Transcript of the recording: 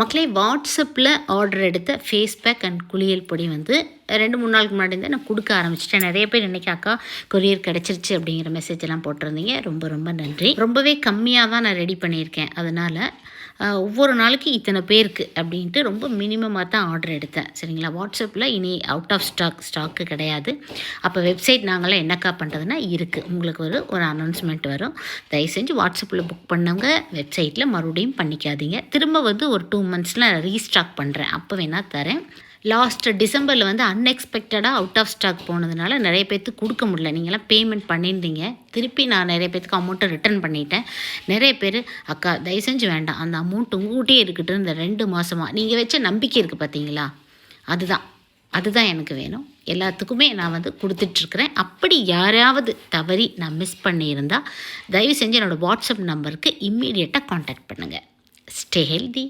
மக்களே வாட்ஸ்அப்பில் ஆர்டர் எடுத்த ஃபேஸ் பேக் அண்ட் குளியல் பொடி வந்து ரெண்டு மூணு நாளுக்கு முன்னாடி நான் கொடுக்க ஆரம்பிச்சிட்டேன். நிறைய பேர் இன்றைக்கி அக்கா கொரியர் கிடச்சிருச்சு அப்படிங்கிற மெசேஜ் எல்லாம் போட்டிருந்தீங்க. ரொம்ப ரொம்ப நன்றி. ரொம்பவே கம்மியாக தான் நான் ரெடி பண்ணியிருக்கேன். அதனால் ஒவ்வொரு நாளைக்கு இத்தனை பேருக்கு அப்படின்ட்டு ரொம்ப மினிமமாக தான் ஆர்டர் எடுத்தேன். சரிங்களா? வாட்ஸ்அப்பில் இனி அவுட் ஆஃப் ஸ்டாக் ஸ்டாக்கு கிடையாது. அப்போ வெப்சைட் நாங்களாம் என்னக்கா பண்ணுறதுன்னா இருக்குது உங்களுக்கு ஒரு ஒரு அனௌன்ஸ்மெண்ட் வரும். தயவு செஞ்சு வாட்ஸ்அப்பில் புக் பண்ணவங்க வெப்சைட்டில் மறுபடியும் பண்ணிக்காதீங்க. திரும்ப வந்து ஒரு டூ மந்த்ஸில் ரீஸ்டாக் பண்ணுறேன் அப்போ வேணால் தரேன். லாஸ்ட் டிசம்பரில் வந்து அன்எக்ஸ்பெக்டடாக அவுட் ஆஃப் ஸ்டாக் போனதுனால நிறைய பேர்த்துக்கு கொடுக்க முடியல. நீங்களாம் பேமெண்ட் பண்ணியிருந்தீங்க. திருப்பி நான் நிறைய பேர்த்துக்கு அமௌண்ட்டை ரிட்டர்ன் பண்ணிட்டேன். நிறைய பேர் அக்கா தயவு செஞ்சு வேண்டாம். அந்த அமௌண்ட் உங்ககிட்டே இருக்கட்டும். இந்த ரெண்டு மாதமாக நீங்கள் வச்ச நம்பிக்கை இருக்குது பார்த்தீங்களா அதுதான். அதுதான் எனக்கு வேணும். எல்லாத்துக்குமே நான் வந்து கொடுத்துட்ருக்குறேன். அப்படி யாராவது தவறி நான் மிஸ் பண்ணியிருந்தால் தயவு செஞ்சு என்னோடய வாட்ஸ்அப் நம்பருக்கு இம்மீடியட்டாக காண்டாக்ட் பண்ணுங்கள் ஸ்டே ஹெல்தி